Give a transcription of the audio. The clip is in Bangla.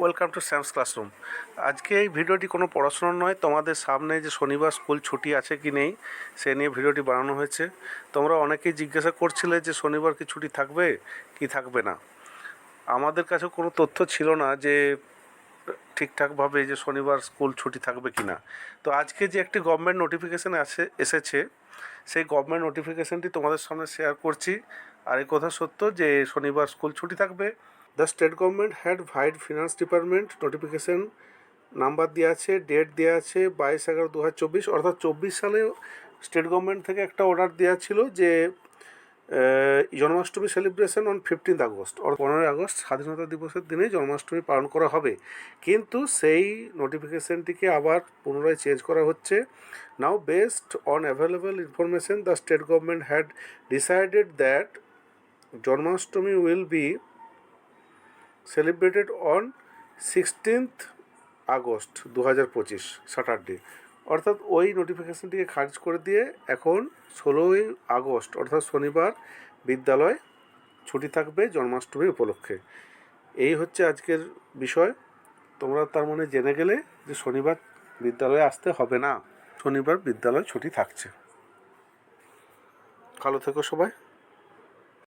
Welcome to Sam's classroom. আজকে এই ভিডিওটি কোনো পড়াশোনার নয়, তোমাদের সামনে যে শনিবার স্কুল ছুটি আছে কি নেই, সে নিয়ে ভিডিওটি বানানো হয়েছে। তোমরা অনেকেই জিজ্ঞাসা করছিলে যে শনিবার কি ছুটি থাকবে, কি থাকবে না। আমাদের কাছে কোনো তথ্য ছিল না যে ঠিকঠাকভাবে যে শনিবার স্কুল ছুটি থাকবে কি না। তো আজকে যে একটি গভর্নমেন্ট নোটিফিকেশান আসে, এসেছে, সেই গভর্নমেন্ট নোটিফিকেশানটি তোমাদের সামনে শেয়ার করছি। আর এই কথা সত্য যে শনিবার স্কুল ছুটি থাকবে the state government had vide finance department notification number দেওয়া আছে ডেট দেওয়া আছে, বাইশ এগারো দু হাজার চব্বিশ, অর্থাৎ চব্বিশ সালে স্টেট গভর্নমেন্ট থেকে একটা অর্ডার দেওয়া ছিল যে Janmashtami celebration on fifteenth August or পনেরোই আগস্ট, স্বাধীনতা দিবসের দিনে জন্মাষ্টমী পালন করা হবে। কিন্তু সেই নোটিফিকেশনটিকে আবার পুনরায় চেঞ্জ করা হচ্ছে। Now based on available information the state government had decided that Janmashtami will be celebrated on sixteenth August দু হাজার পঁচিশ স্যাটারডে অর্থাৎ ওই নোটিফিকেশনটিকে খারিজ করে দিয়ে এখন ষোলোই আগস্ট অর্থাৎ শনিবার, বিদ্যালয় ছুটি থাকবে জন্মাষ্টমী উপলক্ষে। এই হচ্ছে আজকের বিষয়। তোমরা তার মানে জেনে গেলে যে শনিবার বিদ্যালয়ে আসতে হবে না। শনিবার বিদ্যালয় ছুটি থাকছে। ভালো থেকো সবাই।